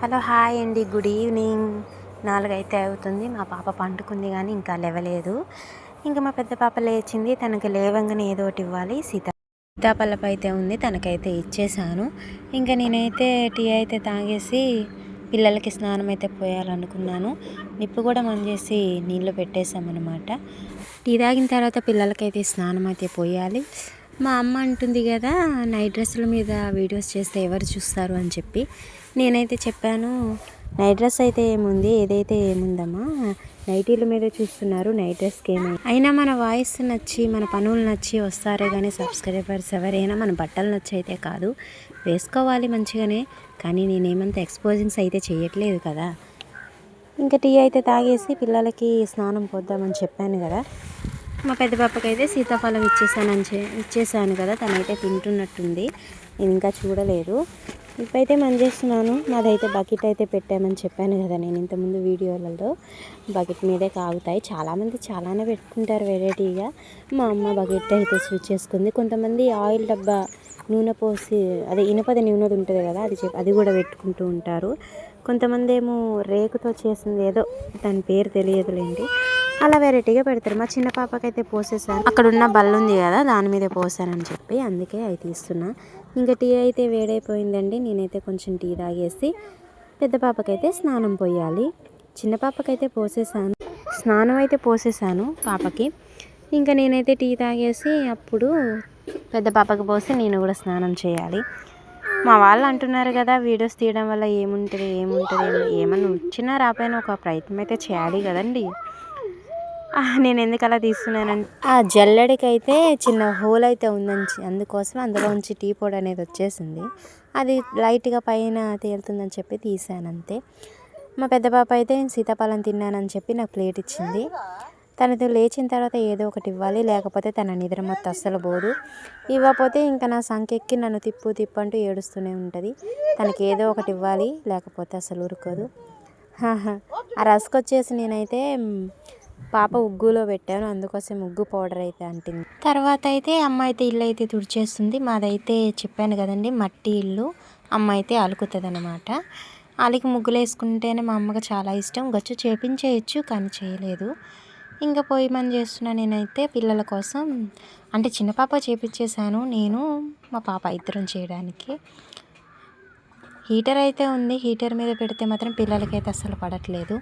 Hello hi అండి. Good evening. నాలుగైతే అవుతుంది. మా పాప పండుకుంది కానీ ఇంకా లేవలేదు. ఇంకా మా పెద్ద పాప లేచింది. తనకి లేవంగానే ఏదో ఒకటి ఇవ్వాలి. సీత సీతాపల్లపు అయితే ఉంది. తనకైతే ఇచ్చేసాను. ఇంకా నేనైతే టీ అయితే తాగేసి పిల్లలకి స్నానం అయితే పోయాలనుకున్నాను. నిప్పు కూడా మనం చేసి నీళ్ళు పెట్టేసామన్నమాట టీ తాగిన తర్వాత పిల్లలకైతే స్నానం అయితే పోయాలి. మా అమ్మ అంటుంది కదా నైట్ డ్రెస్సుల మీద వీడియోస్ చేస్తే ఎవరు చూస్తారు? అని చెప్పి. నేనైతే చెప్పాను నైట్ డ్రెస్ అయితే ఏముంది? ఏదైతే ఏముందమ్మా? నైటీల మీద చూస్తున్నారు నైట్ డ్రెస్కి ఏమై అయినా మన వాయిస్ నచ్చి మన పనులు నచ్చి వస్తారే కానీ సబ్స్క్రైబర్స్ ఎవరైనా మన బట్టలు నచ్చి అయితే కాదు వేసుకోవాలి మంచిగానే. కానీ నేనేమంత ఎక్స్పోజింగ్స్ అయితే చేయట్లేదు కదా. ఇంకా టీ అయితే తాగేసి పిల్లలకి స్నానం పోద్దామని చెప్పాను కదా. మా పెద్ద పాపకి అయితే సీతాఫలం ఇచ్చేసానని ఇచ్చేసాను కదా తనైతే తింటున్నట్టుంది. నేను ఇంకా చూడలేదు. ఇప్పుడైతే మనం చేస్తున్నాను? నాదైతే బకెట్ అయితే పెట్టామని చెప్పాను కదా నేను ఇంతకుముందు వీడియోలలో. బకెట్ మీదే కాగుతాయి. చాలామంది చాలానే పెట్టుకుంటారు వెరైటీగా. మా అమ్మ బకెట్ అయితే స్విచ్ చేసుకుంది. కొంతమంది ఆయిల్ డబ్బా నూనె పోసి అదే ఇనుపది నూనెది ఉంటుంది కదా అది అది కూడా పెట్టుకుంటూ ఉంటారు. కొంతమంది ఏమో రేకుతో చేసింది ఏదో దాని పేరు తెలియదులేండి. అలా వెరైటీగా పెడతారు. మా చిన్న పాపకైతే పోసేసాను అక్కడ ఉన్న బల్ల ఉంది కదా దాని మీద పోసానని చెప్పి అందుకే అవి తీస్తున్నా. ఇంకా టీ అయితే వేడైపోయిందండి. నేనైతే కొంచెం టీ తాగేసి పెద్ద పాపకైతే స్నానం పోయాలి. చిన్న పాపకైతే పోసేసాను. స్నానం అయితే పోసేసాను పాపకి. ఇంకా నేనైతే టీ తాగేసి అప్పుడు పెద్ద పాపకి పోసి నేను కూడా స్నానం చేయాలి. మా వాళ్ళు అంటున్నారు కదా వీడియోస్ తీయడం వల్ల ఏముంటుంది ఏముంటుంది ఏమన్నా వచ్చినా రాపోయినా ఒక ప్రయత్నం అయితే చేయాలి కదండి. నేను ఎందుకు అలా తీస్తున్నానండి ఆ జల్లడికి అయితే చిన్న హోల్ అయితే ఉందని అందుకోసం అందులో ఉంచి టీ పొడి అనేది వచ్చేసింది. అది లైట్గా పైన తేలుతుందని చెప్పి తీసాను అంతే మా పెద్ద పాప అయితే సీతాఫలం తిన్నానని చెప్పి నాకు ప్లేట్ ఇచ్చింది. తనతో లేచిన తర్వాత ఏదో ఒకటి ఇవ్వాలి లేకపోతే తన నిద్ర మొత్తం అస్సలు పోదు. ఇవ్వకపోతే ఇంకా నా సంకెక్కి నన్ను తిప్పు తిప్పు అంటూ ఏడుస్తూనే ఉంటుంది. తనకి ఏదో ఒకటి ఇవ్వాలి లేకపోతే అసలు ఉరుకోదు. ఆ రస్క్ వచ్చేసి నేనైతే పాప ఉగ్గులో పెట్టాను అందుకోసం ఉగ్గు పౌడర్ అయితే అంటింది. తర్వాత అయితే అమ్మ అయితే ఇల్లు అయితే తుడిచేస్తుంది. మాదైతే చెప్పాను కదండి మట్టి ఇల్లు అమ్మ అయితే అలుకుతుంది అనమాట అలికి ముగ్గులు వేసుకుంటేనే మా అమ్మకి చాలా ఇష్టం. గచ్చు చేపించేయచ్చు కానీ చేయలేదు. ఇంకా పోయి మని చేస్తున్నా నేనైతే పిల్లల కోసం. అంటే చిన్న పాప చేపించేశాను నేను మా పాప ఇద్దరం చేయడానికి. హీటర్ అయితే ఉంది. హీటర్ మీద పెడితే మాత్రం పిల్లలకైతే అస్సలు పడట్లేదు.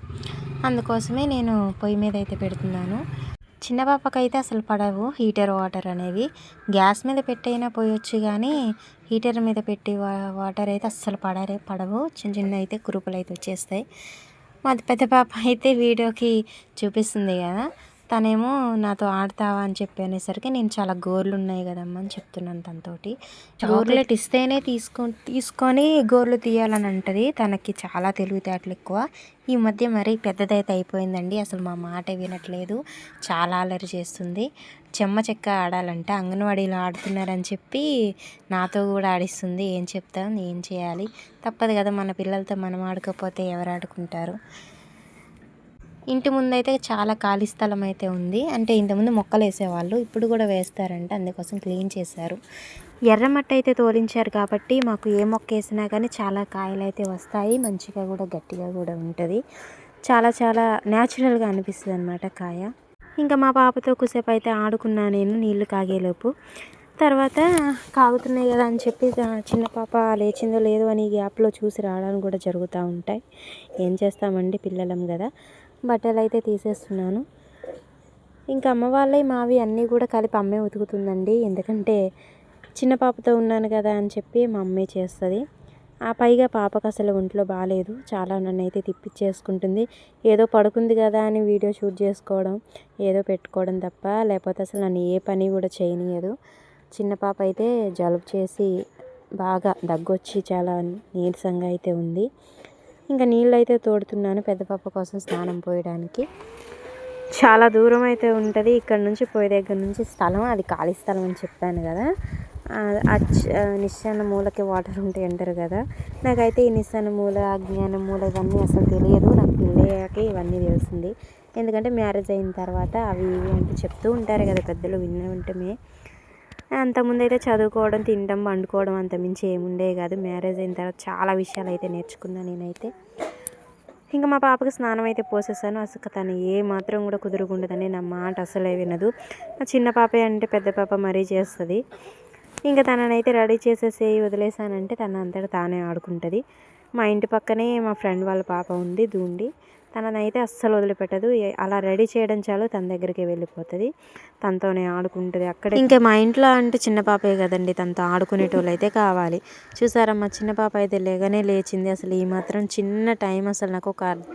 అందుకోసమే నేను పొయ్యి మీద అయితే పెడుతున్నాను. చిన్న పాపకైతే అసలు పడవు. హీటర్ వాటర్ అనేవి. గ్యాస్ మీద పెట్టైనా పోయొచ్చు కానీ హీటర్ మీద పెట్టి వాటర్ అయితే అస్సలు పడరే పడవు. చిన్న చిన్న అయితే కురుపులు అయితే వచ్చేస్తాయి. మాది పెద్ద పాప అయితే వీడియోకి చూపిస్తుంది కదా. తనేమో నాతో ఆడతావా అని చెప్పి అనేసరికి నేను చాలా గోర్లు ఉన్నాయి కదమ్మా అని చెప్తున్నాను తనతోటి. గోర్లెట్ ఇస్తేనే తీసుకో తీసుకొని గోర్లు తీయాలని అంటది. తనకి చాలా తెలివితేటలు ఎక్కువ. ఈ మధ్య మరీ పెద్దదైతే అయిపోయిందండి. అసలు మా మాట వినట్లేదు. చాలా అలరి చేస్తుంది. చెమ్మ చెక్క ఆడాలంటే. అంగన్వాడీలో ఆడుతున్నారని చెప్పి నాతో కూడా ఆడిస్తుంది. ఏం చెప్తాం? ఏం చేయాలి? తప్పదు కదా మన పిల్లలతో మనం ఆడుకోకపోతే ఎవరు ఆడుకుంటారు? ఇంటి ముందైతే చాలా ఖాళీ స్థలం అయితే ఉంది. అంటే ఇంతకుముందు మొక్కలు వేసేవాళ్ళు ఇప్పుడు కూడా వేస్తారంట అందుకోసం క్లీన్ చేశారు. ఎర్రమట్టి అయితే తోలించారు కాబట్టి మాకు ఏ మొక్క వేసినా కానీ చాలా కాయలు అయితే వస్తాయి మంచిగా కూడా గట్టిగా కూడా ఉంటుంది. చాలా చాలా న్యాచురల్గా అనిపిస్తుంది అనమాట కాయ. ఇంకా మా పాపతో కుసేపు అయితే ఆడుకున్నా నేను నీళ్ళు కాగేలోపు. తర్వాత కాగుతున్నాయి కదా అని చెప్పి చిన్న పాప లేచిందో లేదో అని గ్యాప్లో చూసి రావడానికి కూడా జరుగుతూ ఉంటాయి. ఏం చేస్తామండి పిల్లలం కదా. బట్టలు అయితే తీసేస్తున్నాను. ఇంకా అమ్మ వాళ్ళవి మావి అన్నీ కూడా కలిపి అమ్మే ఉతుకుతుందండి. ఎందుకంటే చిన్న పాపతో ఉన్నాను కదా అని చెప్పి మా అమ్మే చేస్తుంది. ఆ పైగా పాపకు అసలు ఒంట్లో బాగాలేదు చాలా నన్ను అయితే తిప్పిచ్చేసుకుంటుంది. ఏదో పడుకుంది కదా అని వీడియో షూట్ చేసుకోవడం ఏదో పెట్టుకోవడం తప్ప లేకపోతే అసలు నన్ను ఏ పని కూడా చేయనియదు. చిన్న పాప అయితే జలుబు చేసి బాగా దగ్గొచ్చి చాలా నీరసంగా అయితే ఉంది. ఇంకా నీళ్ళు అయితే తోడుతున్నాను పెద్ద పాప కోసం స్నానం పోయడానికి. చాలా దూరం అయితే ఉంటుంది. ఇక్కడ నుంచి పోయే దగ్గర నుంచి స్థలం అది ఖాళీ స్థలం అని చెప్పాను కదా. నిశ్చాన మూలకి వాటర్ ఉంటాయి అంటారు కదా. నాకైతే ఈ నిశ్చాన మూల అజ్ఞాన మూల ఇవన్నీ అసలు తెలియదు. నాకు తెలియక ఇవన్నీ తెలిసింది. ఎందుకంటే మ్యారేజ్ అయిన తర్వాత అవి ఇవి అంటే చెప్తూ ఉంటారు కదా పెద్దలు విన్న ఉంటమే. అంతకుముందు అయితే చదువుకోవడం తినడం వండుకోవడం అంత మించి ఏముండే కాదు. మ్యారేజ్ అయిన తర్వాత చాలా విషయాలు అయితే నేర్చుకున్నాను నేనైతే. ఇంకా మా పాపకి స్నానం అయితే పోసేసాను. అసలు తను ఏ మాత్రం కూడా కుదురుకుండదని నా మాట అసలే వినదు. నా చిన్న పాపే అంటే పెద్ద పాప మరీ చేస్తుంది. ఇంకా తననైతే రెడీ చేసేసి వదిలేసానంటే తన అంతటా తానే ఆడుకుంటుంది. మా ఇంటి పక్కనే మా ఫ్రెండ్ వాళ్ళ పాప ఉంది దూండి. తననైతే అస్సలు వదిలిపెట్టదు. అలా రెడీ చేయడం చాలు తన దగ్గరికి వెళ్ళిపోతుంది. తనతోనే ఆడుకుంటుంది అక్కడ. ఇంకా మా ఇంట్లో అంటే చిన్న పాపే కదండి తనతో ఆడుకునేటోళ్ళు అయితే కావాలి. చూసారా మా చిన్న పాప అయితే లేగానే లేచింది. అసలు ఈ మాత్రం చిన్న టైం అసలు నాకు ఒక అర్ధ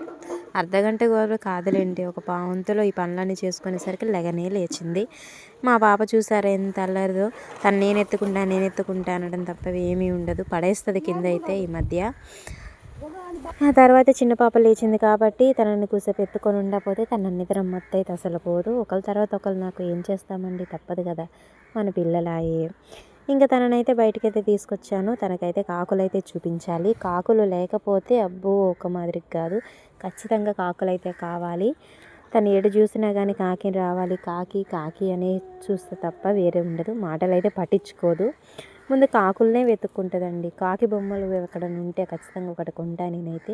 అర్ధగంట కూడా కాదులేండి. ఒక పావంతులో ఈ పనులన్నీ చేసుకునేసరికి లెగనే లేచింది. మా పాప చూసారా ఎంత అల్లరిదో. తను నేను ఎత్తుకుంటా నేను ఎత్తుకుంటా అనడం తప్ప ఏమీ ఉండదు. పడేస్తుంది కింద అయితే ఈ మధ్య. ఆ తర్వాత చిన్న పాప లేచింది కాబట్టి తనని కూసేపు ఎత్తుకొని ఉండకపోతే తన నిద్ర మత్తు అసలు పోదు. ఒకరి తర్వాత ఒకరు నాకు ఏం చేస్తామండి? తప్పదు కదా మన పిల్లలాయే. ఇంకా తననైతే బయటకైతే తీసుకొచ్చాను. తనకైతే కాకులు అయితే చూపించాలి. కాకులు లేకపోతే అబ్బో ఒక మాదిరికి కాదు. ఖచ్చితంగా కాకులు అయితే కావాలి. తను ఏడు చూసినా కానీ కాకి రావాలి. కాకి కాకి అనే చూస్తే తప్ప వేరే ఉండదు. మాటలు అయితే పట్టించుకోదు. ముందు కాకులనే వెతుక్కుంటుందండి. కాకి బొమ్మలు ఎక్కడ ఉంటే ఖచ్చితంగా ఒకటి కొంటా నేనైతే.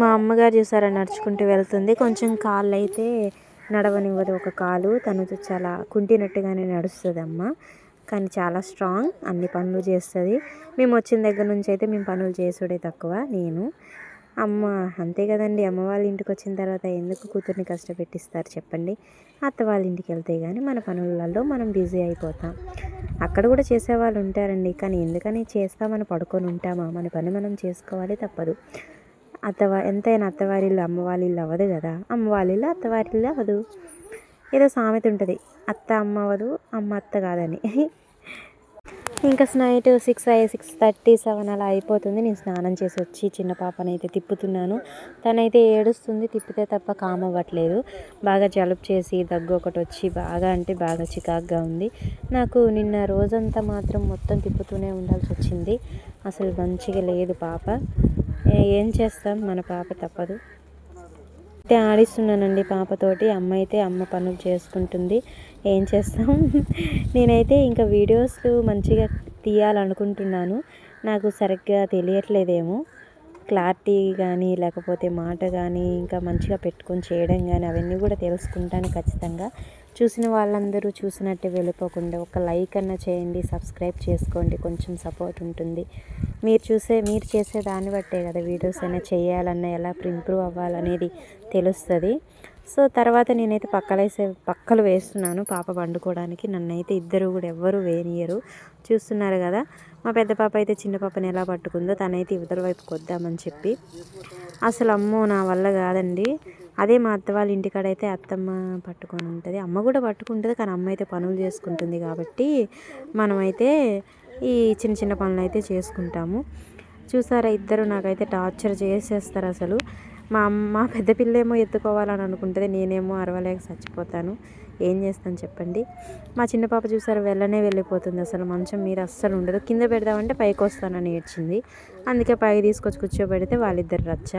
మా అమ్మగారు చూసారా నడుచుకుంటూ వెళ్తుంది. కొంచెం కాళ్ళు అయితే నడవనివ్వదు ఒక కాలు. తను చాలా కుంటినట్టుగానే నడుస్తుంది అమ్మ కానీ చాలా స్ట్రాంగ్ అన్ని పనులు చేస్తుంది. మేము వచ్చిన దగ్గర నుంచి అయితే మేము పనులు చేసుడే తక్కువ నేను. అమ్మ అంతే కదండి. అమ్మ వాళ్ళ ఇంటికి వచ్చిన తర్వాత ఎందుకు కూతుర్ని కష్టపెట్టిస్తారు చెప్పండి. అత్త వాళ్ళ ఇంటికి వెళ్తే కానీ మన పనులలో మనం బిజీ అయిపోతాం. అక్కడ కూడా చేసేవాళ్ళు ఉంటారండి. కానీ ఎందుకని చేస్తామని పడుకొని ఉంటామా? మన పని మనం చేసుకోవాలి తప్పదు. అత్తవా ఎంతైనా అత్తవారి ఇల్లు అవ్వదు కదా. అమ్మవారి ఇల్లు అవ్వదు. ఏదో సామెత ఉంటుంది. అత్త అమ్మ అవ్వదు అమ్మ అత్త కాదని. ఇంకా night six six thirty seven అలా అయిపోతుంది. నేను స్నానం చేసి వచ్చి చిన్న పాపని అయితే తిప్పుతున్నాను. తనైతే ఏడుస్తుంది. తిప్పితే తప్ప కామ్ అవ్వట్లేదు. బాగా జలుబు చేసి దగ్గు ఒకటి వచ్చి బాగా అంటే బాగా చికాగ్గా ఉంది. నాకు నిన్న రోజంతా మాత్రం మొత్తం తిప్పుతూనే ఉండాల్సి వచ్చింది. అసలు మంచిగా లేదు పాప. ఏం చేస్తాం? మన పాప తప్పదు. అయితే ఆడిస్తున్నానండి పాపతోటి. అమ్మ అయితే అమ్మ పనులు చేసుకుంటుంది. ఏం చేస్తాం? నేనైతే ఇంకా వీడియోస్ మంచిగా తీయాలనుకుంటున్నాను. నాకు సరిగ్గా తెలియట్లేదేమో. క్లారిటీ కానీ లేకపోతే మాట కానీ ఇంకా మంచిగా పెట్టుకొని చేయడం కానీ అవన్నీ కూడా తెలుసుకుంటాను ఖచ్చితంగా. చూసిన వాళ్ళందరూ చూసినట్టే వెళ్ళిపోకుండా ఒక లైక్ అన్న చేయండి సబ్స్క్రైబ్ చేసుకోండి కొంచెం సపోర్ట్ ఉంటుంది. మీరు చూసే మీరు చేసే దాన్ని బట్టే కదా వీడియోస్ అయినా చేయాలన్నా ఎలా ఇంప్రూవ్ అవ్వాలనేది తెలుస్తుంది. సో తర్వాత నేనైతే పక్కలేసే పక్కలు వేస్తున్నాను పాప పండుకోవడానికి. నన్నైతే ఇద్దరు కూడా ఎవ్వరు వేనియరు చూస్తున్నారు కదా మా పెద్ద పాప అయితే చిన్న పాపని ఎలా పట్టుకుందో తనైతే ఇవతల వైపుకి వద్దామని చెప్పి. అసలు అమ్మో నా వల్ల కాదండి. అదే మా అత్త వాళ్ళ ఇంటికాడ అయితే అత్తమ్మ పట్టుకొని ఉంటుంది. అమ్మ కూడా పట్టుకుంటుంది కానీ అమ్మ అయితే పనులు చేసుకుంటుంది కాబట్టి మనమైతే ఈ చిన్న చిన్న పనులు అయితే చేసుకుంటాము. చూసారా ఇద్దరు నాకైతే టార్చర్ చేసేస్తారు అసలు. మా అమ్మ పెద్ద పిల్లేమో ఎత్తుకోవాలని అనుకుంటుంది నేనేమో అరవలేక చచ్చిపోతాను. ఏం చేస్తాను చెప్పండి. మా చిన్న పాప చూసారు వెళ్ళనే వెళ్ళిపోతుంది. అసలు మంచం మీరు అస్సలు ఉండదు. కింద పెడదామంటే పైకి వస్తానని ఏడ్చింది. అందుకే పైకి తీసుకొచ్చి కూర్చోబెడితే వాళ్ళిద్దరు రచ్చ.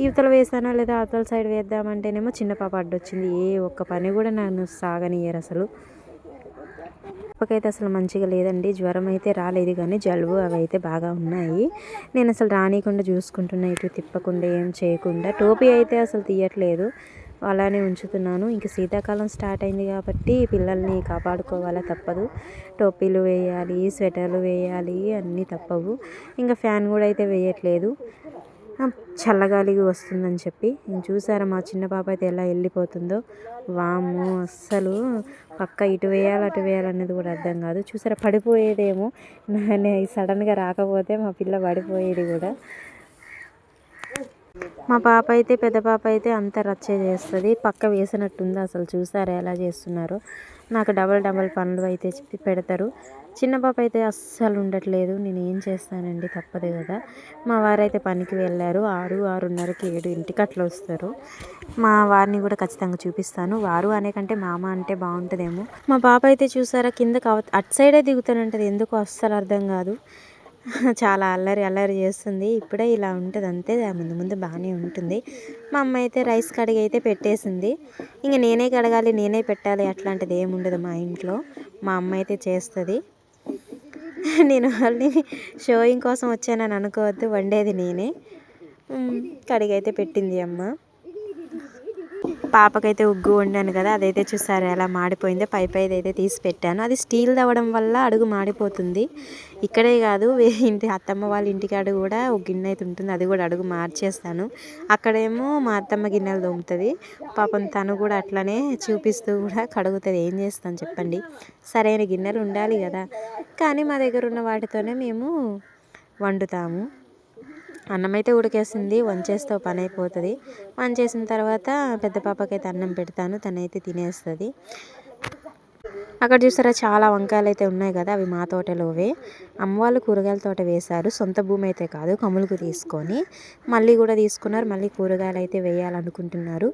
ఇవతల వేసానా లేదా అవతల సైడ్ వేద్దామంటేనేమో చిన్న పాప అడ్డొచ్చింది. ఏ ఒక్క పని కూడా నన్ను సాగనియ్యరు అసలు. పాపకైతే అసలు మంచిగా లేదండి. జ్వరం అయితే రాలేదు కానీ జలుబు అవి అయితే బాగా ఉన్నాయి. నేను అసలు రానికుండా చూసుకుంటున్నా ఇటు తిప్పకుండా ఏం చేయకుండా. టోపీ అయితే అసలు తీయట్లేదు. అలానే ఉంచుతున్నాను. ఇంక శీతాకాలం స్టార్ట్ అయింది కాబట్టి పిల్లల్ని కాపాడుకోవాలా తప్పదు. టోపీలు వేయాలి స్వెటర్లు వేయాలి అన్నీ తప్పవు. ఇంకా ఫ్యాన్ కూడా అయితే వేయట్లేదు. చల్లగాలి వస్తుందని చెప్పి. నేను చూసారా మా చిన్న పాప అయితే ఎలా వెళ్ళిపోతుందో. వాము అస్సలు పక్క ఇటు వేయాలి అటు వేయాలనేది కూడా అర్థం కాదు. చూసారా పడిపోయేదేమో. నేను సడన్గా రాకపోతే మా పిల్ల పడిపోయేది కూడా. మా పాప అయితే పెద్ద పాప అయితే అంత రచ్చ చేస్తుంది. పక్క వేసినట్టుంది అసలు. చూసారా ఎలా చేస్తున్నారో? నాకు డబల్ డబల్ పనులు అయితే చెప్పి పెడతారు. చిన్న పాప అయితే అస్సలు ఉండట్లేదు. నేను ఏం చేస్తానండి? తప్పదు కదా. మా వారైతే పనికి వెళ్ళారు. ఆరు ఆరున్నరకి ఏడు ఇంటికి అట్లా వస్తారు. మా వారిని కూడా ఖచ్చితంగా చూపిస్తాను. వారు అనే కంటే మామ అంటే బాగుంటుందేమో. మా పాప అయితే చూసారా? కిందకి అవ అటు సైడే దిగుతానంటది. ఎందుకు అస్సలు అర్థం కాదు. చాలా అల్లరి అల్లరి చేస్తుంది. ఇప్పుడే ఇలా ఉంటుంది అంతే. ముందు ముందు బాగానే ఉంటుంది. మా అమ్మ అయితే రైస్ కడిగి అయితే పెట్టేసింది. ఇంక నేనే కడగాలి నేనే పెట్టాలి అట్లాంటిది ఏమి ఉండదు మా ఇంట్లో. మా అమ్మ అయితే చేస్తుంది. నేను వాళ్ళని షోయింగ్ కోసం వచ్చానని అనుకోవద్దు. వండేది నేనే. కడిగి అయితే పెట్టింది అమ్మ. పాపకైతే ఉగ్గు వండాను కదా అదైతే చూసారు ఎలా మాడిపోయిందో పై పైది అయితే తీసి పెట్టాను. అది స్టీల్ తవ్వడం వల్ల అడుగు మాడిపోతుంది. ఇక్కడే కాదు ఇంటి అత్తమ్మ వాళ్ళ ఇంటికాడ కూడా ఒక గిన్నె అయితే ఉంటుంది అది కూడా అడుగు మార్చేస్తాను. అక్కడేమో మా అత్తమ్మ గిన్నెలు దొమ్ముతుంది పాపం తను కూడా అట్లనే చూపిస్తూ కూడా కడుగుతుంది ఏం చేస్తాను చెప్పండి. సరైన గిన్నెలు ఉండాలి కదా. కానీ మా దగ్గర ఉన్న వాటితోనే మేము వండుతాము. అన్నం అయితే ఉడికేసింది వంచేస్తే పని అయిపోతుంది వంచేసిన తర్వాత పెద్ద పాపకైతే అన్నం పెడతాను తనైతే తినేస్తుంది. అక్కడ చూసారా చాలా వంకాయలు అయితే ఉన్నాయి కదా అవి మా తోటలోవే. అమ్మ వాళ్ళు కూరగాయల తోట వేశారు సొంత భూమి అయితే కాదు కములుకు తీసుకొని మళ్ళీ కూడా తీసుకున్నారు మళ్ళీ కూరగాయలు అయితే వేయాలనుకుంటున్నారు.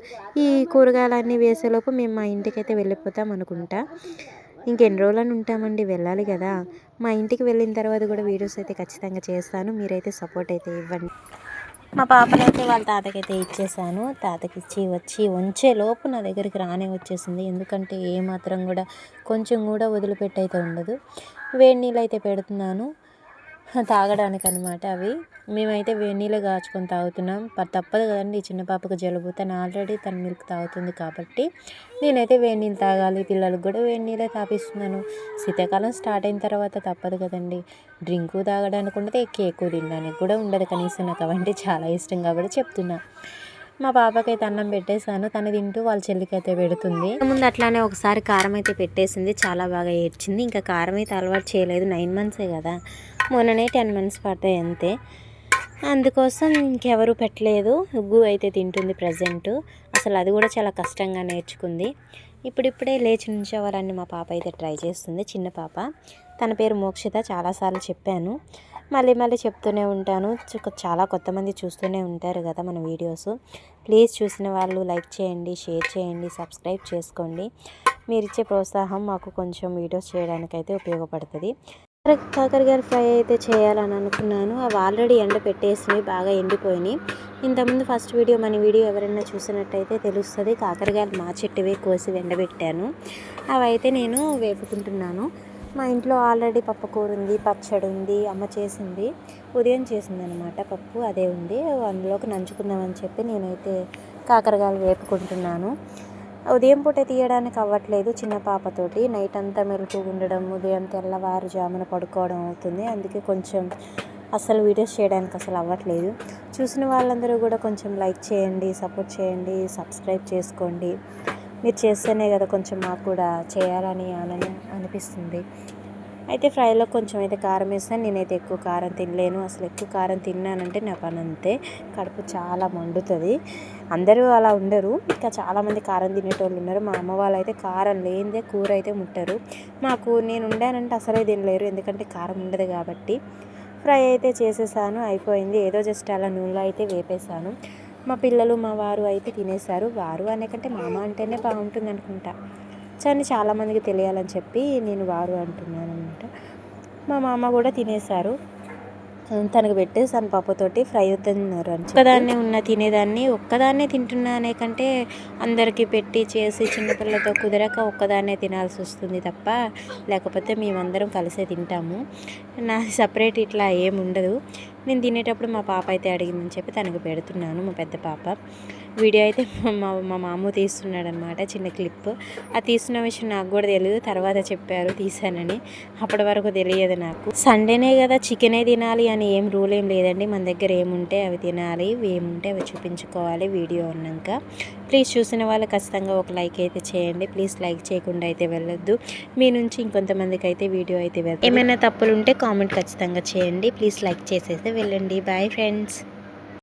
ఈ కూరగాయలన్నీ వేసేలోపు మేము మా ఇంటికి అయితే వెళ్ళిపోతాం అనుకుంటా. ఇంకెన్ని రోజులని ఉంటామండి వెళ్ళాలి కదా. మా ఇంటికి వెళ్ళిన తర్వాత కూడా వీడియోస్ అయితే ఖచ్చితంగా చేస్తాను. మీరైతే సపోర్ట్ అయితే ఇవ్వండి. మా పాపనైతే వాళ్ళ తాతకైతే ఇచ్చేసాను. తాతకి ఇచ్చి వచ్చి ఉంచే లోపు నా దగ్గరికి రానే వచ్చేసింది. ఎందుకంటే ఏమాత్రం కూడా కొంచెం కూడా వదిలిపెట్టయితే ఉండదు. వేడి నీళ్ళు అయితే పెడుతున్నాను. తాగడానికి అనమాట అవి. మేమైతే వేడి నీళ్ళు కాచుకొని తాగుతున్నాం. ప- తప్పదు కదండి. చిన్న పాపకు జలుబు తను ఆల్రెడీ తన మిల్క్ తాగుతుంది కాబట్టి నేనైతే వేడి నీళ్ళు తాగాలి. పిల్లలకు కూడా వేడి నీళ్ళే తాపిస్తున్నాను. శీతాకాలం స్టార్ట్ అయిన తర్వాత తప్పదు కదండి. డ్రింకు తాగడానికి ఉండదు కేకు తినడానికి కూడా ఉండదు. కనీసం నాకు అవంటే చాలా ఇష్టం కాబట్టి చెప్తున్నా. మా పాపకైతే అన్నం పెట్టేశాను. తను తింటూ వాళ్ళ చెల్లికైతే పెడుతుంది. ముందు అట్లానే ఒకసారి కారం అయితే పెట్టేసింది. చాలా బాగా ఏడ్చింది. ఇంకా కారం అయితే అలవాటు చేయలేదు. నైన్ మంత్సే కదా. మొన్ననే టెన్ మంత్స్ పడతాయి అంతే. అందుకోసం ఇంకెవరు పెట్టలేదు. ఉగ్గు అయితే తింటుంది ప్రజెంట్. అసలు అది కూడా చాలా కష్టంగా నేర్చుకుంది. ఇప్పుడిప్పుడే లేచి నుంచోవాలని మా పాప అయితే ట్రై చేస్తుంది. చిన్న పాప. తన పేరు మోక్షిత. చాలాసార్లు చెప్పాను. మళ్ళీ మళ్ళీ చెప్తూనే ఉంటాను. చాలా కొత్త మంది చూస్తూనే ఉంటారు కదా మన వీడియోస్. ప్లీజ్ చూసిన వాళ్ళు లైక్ చేయండి షేర్ చేయండి సబ్స్క్రైబ్ చేసుకోండి. మీరిచ్చే ప్రోత్సాహం మాకు కొంచెం వీడియోస్ చేయడానికైతే ఉపయోగపడుతుంది. కాకరకాయ ఫ్రై అయితే చేయాలని అనుకున్నాను. అవి ఆల్రెడీ ఎండ పెట్టేసినవి బాగా ఎండిపోయినాయి ఇంతకుముందు ఫస్ట్ వీడియో మన వీడియో ఎవరైనా చూసినట్టయితే తెలుస్తుంది. కాకరకాయలు మా చెట్టువే కోసి ఎండబెట్టాను. అవి అయితే నేను వేపుకుంటున్నాను. మా ఇంట్లో ఆల్రెడీ పప్పుకూర ఉంది పచ్చడి ఉంది అమ్మ చేసింది. ఉదయం చేసింది అనమాట పప్పు అదే ఉంది. అందులోకి నంచుకుందామని చెప్పి నేనైతే కాకరకాయలు వేపుకుంటున్నాను. ఉదయం పూట తీయడానికి అవ్వట్లేదు చిన్న పాపతోటి. నైట్ అంతా మెలకు ఉండడం ఉదయం తెల్లవారుజామున పడుకోవడం అవుతుంది. అందుకే కొంచెం అసలు వీడియోస్ చేయడానికి అసలు అవ్వట్లేదు. చూసిన వాళ్ళందరూ కూడా కొంచెం లైక్ చేయండి సపోర్ట్ చేయండి సబ్స్క్రైబ్ చేసుకోండి. మీరు చేస్తేనే కదా కొంచెం మాకు కూడా చేయాలని అని అనిపిస్తుంది. అయితే ఫ్రైలో కొంచెం అయితే కారం వేస్తాను. నేనైతే ఎక్కువ కారం తినలేను. అసలు ఎక్కువ కారం తిన్నానంటే నా పని అంతే. కడుపు చాలా మండుతుంది. అందరూ అలా ఉండరు. ఇంకా చాలామంది కారం తినేటోళ్ళు ఉన్నారు. మా అమ్మ వాళ్ళు అయితే కారం లేనిదే కూర అయితే ముట్టరు. మాకు నేను ఉండానంటే అసలే తినలేరు. ఎందుకంటే కారం ఉండదు కాబట్టి ఫ్రై అయితే చేసేసాను. అయిపోయింది. ఏదో జస్ట్ అలా నూనెలో అయితే వేపేసాను. మా పిల్లలు మా వారు అయితే తినేశారు వారు అనేకంటే మామ అంటేనే బాగుంటుంది అనుకుంటా. కానీ చాలామందికి తెలియాలని చెప్పి నేను వారు అంటున్నాను అనమాట మా మామ కూడా తినేశారు. తనకు పెట్టేసాను పప్పుతోటి ఫ్రై అవుతున్నారు అని ఒక్కదాన్నే ఉన్న తినేదాన్ని ఒక్కదాన్నే తింటున్నానే కంటే అందరికీ పెట్టి చేసి చిన్నపిల్లలతో కుదరక ఒక్కదాన్నే తినాల్సి వస్తుంది తప్ప లేకపోతే మేమందరం కలిసే తింటాము. నా సపరేట్ ఇట్లా ఏమి ఉండదు. నేను తినేటప్పుడు మా పాప అయితే అడిగిందని చెప్పి తనకు పెడుతున్నాను మా పెద్ద పాప. వీడియో అయితే మా మా మామ తీస్తున్నాడు అనమాట చిన్న క్లిప్. ఆ తీసిన విషయం నాకు కూడా తెలియదు తర్వాత చెప్పారు తీసానని అప్పటి వరకు తెలియదు నాకు. సండేనే కదా చికెనే తినాలి అని ఏం రూల్ ఏం లేదండి. మన దగ్గర ఏముంటే అవి తినాలి ఏముంటే అవి చూపించుకోవాలి వీడియో ఉన్నాక ప్లీజ్ చూసిన వాళ్ళు ఖచ్చితంగా ఒక లైక్ అయితే చేయండి. ప్లీజ్ లైక్ చేయకుండా అయితే వెళ్ళొద్దు. మీ నుంచి ఇంకొంతమందికి అయితే వీడియో అయితే వెళ్ళదు ఏమైనా తప్పులు ఉంటే కామెంట్ ఖచ్చితంగా చేయండి. ప్లీజ్ లైక్ చేసేస్తే వెళ్ళండి. Bye friends